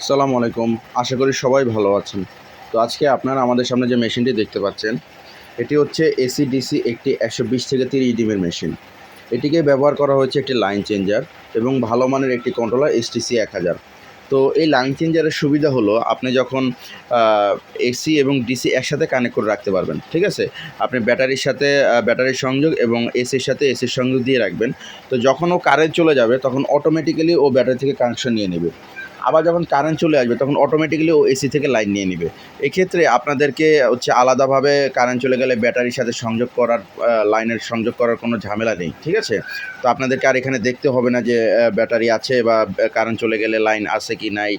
আসসালামু আলাইকুম। আশা করি সবাই ভালো আছেন। তো আজকে আপনারা আমাদের সামনে যে মেশিনটি দেখতে পাচ্ছেন, এটি হচ্ছে এসি ডিসি একটি একশো বিশ থেকে তিরিশ ডিমের মেশিন। এটিকে ব্যবহার করা হয়েছে একটি লাইন চেঞ্জার এবং ভালো মানের একটি কন্ট্রোলার এসটিসি এক হাজার। তো এই লাইন চেঞ্জারের সুবিধা হলো আপনি যখন এসি এবং ডিসি একসাথে কানেক্ট করে রাখতে পারবেন, ঠিক আছে? আপনি ব্যাটারির সাথে ব্যাটারির সংযোগ এবং এসির সাথে এসির সংযোগ দিয়ে রাখবেন। তো যখন ও কারেন্ট চলে যাবে, তখন অটোমেটিক্যালি ও ব্যাটারি থেকে কানেকশন নিয়ে নেবে। আবার যখন কারেন্ট চলে আসবে, তখন অটোমেটিক্যালি ও এসি থেকে লাইন নিয়ে নেবে। এক্ষেত্রে আপনাদেরকে হচ্ছে আলাদাভাবে কারেন্ট চলে গেলে ব্যাটারির সাথে সংযোগ করার লাইনের সংযোগ করার কোনো ঝামেলা নেই, ঠিক আছে? তো আপনাদেরকে আর এখানে দেখতে হবে না যে ব্যাটারি আছে বা কারেন্ট চলে গেলে লাইন আছে কি নাই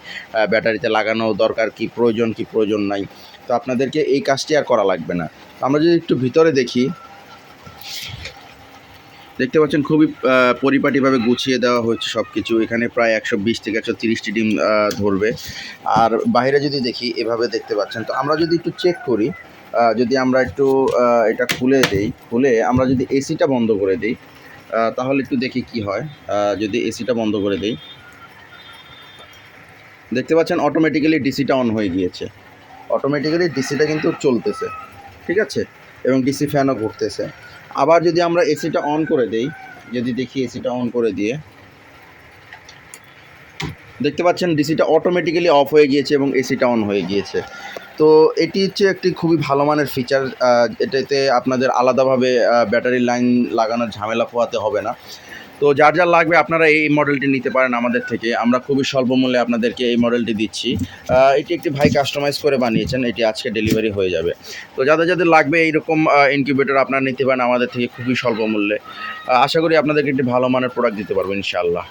ব্যাটারিতে লাগানো দরকার কি, প্রয়োজন কি, প্রয়োজন নাই। তো আপনাদেরকে এই কাজটি আর করা লাগবে না। আমরা যদি একটু ভিতরে দেখি দেখতে পাচ্ছেন খুবই পরিপাটিভাবে গুছিয়ে দেওয়া হচ্ছে সব কিছু এখানে প্রায় একশো বিশ থেকে একশো তিরিশটি ডিম ধরবে। আর বাইরে যদি দেখি, এভাবে দেখতে পাচ্ছেন। তো আমরা যদি একটু চেক করি যদি আমরা একটু এটা খুলে দেই, খুলে আমরা যদি এসিটা বন্ধ করে দিই তাহলে একটু দেখি কি হয়। যদি এসিটা বন্ধ করে দিই, দেখতে পাচ্ছেন অটোমেটিক্যালি ডিসিটা অন হয়ে গিয়েছে। অটোমেটিক্যালি ডিসিটা কিন্তু চলতেছে, ঠিক আছে? এবং ডিসি ফ্যানও ঘুরতেছে। আবার যদি আমরা এসিটা অন করে দেই, যদি দেখি এসিটা অন করে দিয়ে, দেখতে পাচ্ছেন ডিসিটা অটোমেটিক্যালি অফ হয়ে গিয়েছে এবং এসিটা অন হয়ে গিয়েছে। তো এটি হচ্ছে একটি খুবই ভালো মানের ফিচার এটাতে আপনাদের আলাদাভাবে ব্যাটারি লাইন লাগানোর ঝামেলা পোয়াতে হবে না। তো যার যার লাগবে আপনারা এই মডেলটি নিতে পারেন আমাদের থেকে। আমরা খুবই স্বল্প মূল্যে আপনাদেরকে এই মডেলটি দিচ্ছি। এটি একটি ভাই কাস্টমাইজ করে বানিয়েছেন। এটি আজকে ডেলিভারি হয়ে যাবে। তো যাদের যাদের লাগবে এইরকম ইনকিউবেটর আপনারা নিতে পারেন আমাদের থেকে খুবই স্বল্প মূল্যে। আশা করি আপনাদেরকে একটি ভালো মানের প্রোডাক্ট দিতে পারব ইনশাআল্লাহ।